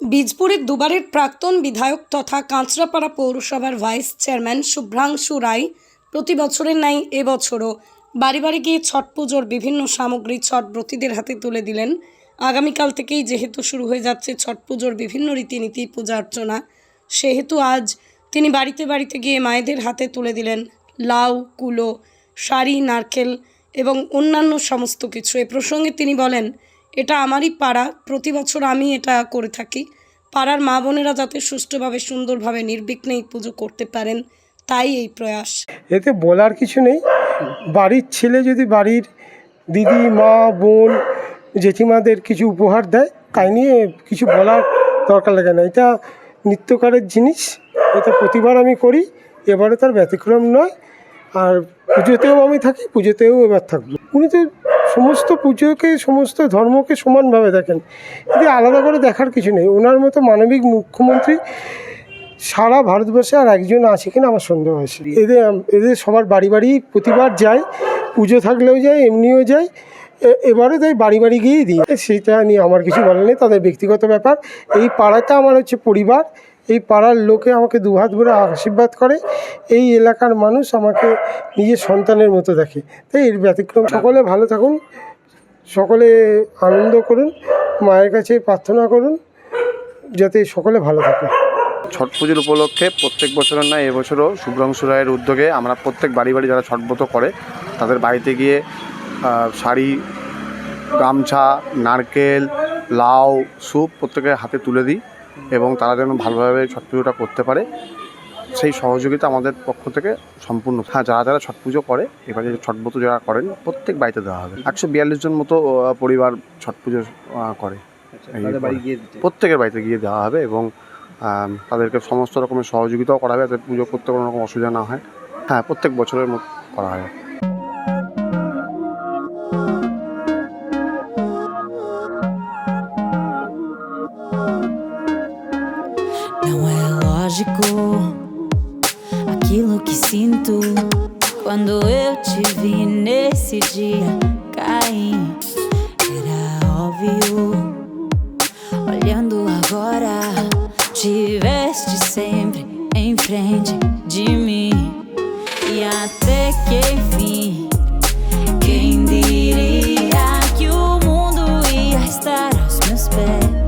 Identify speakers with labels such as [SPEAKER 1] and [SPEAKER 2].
[SPEAKER 1] বীজপুরের দুবারের প্রাক্তন বিধায়ক তথা কাঁচরাপাড়া পৌরসভার ভাইস চেয়ারম্যান শুভ্রাংশু রায় প্রতি বছরের ন্যায় এবছরও বাড়ি বাড়ি গিয়ে ছট পুজোর বিভিন্ন সামগ্রী, ছট ব্রতীদের হাতে তুলে দিলেন। আগামীকাল থেকেই যেহেতু শুরু হয়ে যাচ্ছে ছট পুজোর বিভিন্ন রীতিনীতি, পূজা অর্চনা, সেহেতু আজ তিনি বাড়িতে বাড়িতে গিয়ে মায়েদের হাতে তুলে দিলেন লাউ, কুলো, শাড়ি, নারকেল এবং অন্যান্য সমস্ত কিছু। এ প্রসঙ্গে তিনি বলেন এটা আমারই পাড়া। প্রতি বছর আমি এটা করে থাকি। পাড়ার মা বোনেরা যাতে সুষ্ঠুভাবে, সুন্দরভাবে, নির্বিঘ্নে এই পুজো করতে পারেন, তাই এই প্রয়াস।
[SPEAKER 2] এতে বলার কিছু নেই। বাড়ির ছেলে যদি বাড়ির দিদি, মা, বোন, জেঠিমাদের কিছু উপহার দেয়, তাই নিয়ে কিছু বলার দরকার লাগে না। এটা নিত্যকারের জিনিস। এটা প্রতিবার আমি করি। এবারে তার ব্যতিক্রম নয়। আর পুজোতেও আমি থাকি, পুজোতেও এবার থাকব। উনি তো সমস্ত পুজোকে, সমস্ত ধর্মকে সমানভাবে দেখেন। এতে আলাদা করে দেখার কিছু নেই। ওনার মতো মানবিক মুখ্যমন্ত্রী সারা ভারতবর্ষে আর একজন আছে কিনা আমার সন্দেহ আছে। এদের এদের সবার বাড়ি বাড়ি প্রতিবার যায়, পুজো থাকলেও যায়, এমনিও যায়। এবারে তাই বাড়ি বাড়ি গিয়েই দিই। সেটা নিয়ে আমার কিছু বলার নেই, তাদের ব্যক্তিগত ব্যাপার। এই পাড়াটা আমার হচ্ছে পরিবার। এই পাড়ার লোকে আমাকে দুহাত ভরে আশীর্বাদ করে। এই এলাকার মানুষ আমাকে নিজের সন্তানের মতো দেখে। তাই এর ব্যতিক্রম। সকলে ভালো থাকুন। সকলে আনন্দ করুন। মায়ের কাছে প্রার্থনা করুন, যাতে সকলে ভালো থাকে।
[SPEAKER 3] ছট পুজোর উপলক্ষে প্রত্যেক বছরের নয় এবছরও শুভ্রাংশু রায়ের উদ্যোগে আমরা প্রত্যেক বাড়ি বাড়ি যারা ছটব্রত করে, তাদের বাড়িতে গিয়ে শাড়ি, গামছা, নারকেল, লাউ স্যুপ প্রত্যেকের হাতে তুলে দিই। এবং তারা যেন ভালোভাবে ছট পুজোটা করতে পারে সেই সহযোগিতা আমাদের পক্ষ থেকে সম্পূর্ণ। হ্যাঁ যারা যারা ছট পুজো করে এবারে ছটব্রত যারা করেন প্রত্যেক বাড়িতে দেওয়া হবে। একশো বিয়াল্লিশ জন মতো পরিবার ছট পুজো করে।
[SPEAKER 4] গিয়ে
[SPEAKER 3] প্রত্যেকের বাড়িতে গিয়ে দেওয়া হবে এবং তাদেরকে সমস্ত রকমের সহযোগিতাও করা হবে যাতে পুজো করতে কোনো রকম অসুবিধা না হয়। হ্যাঁ প্রত্যেক বছরের মতো করা হয়।
[SPEAKER 5] Lógico aquilo que sinto quando eu te vi nesse dia cair. Era óbvio. Olhando agora, tiveste sempre em frente de mim. E até que enfim, quem diria que o mundo ia estar aos meus pés?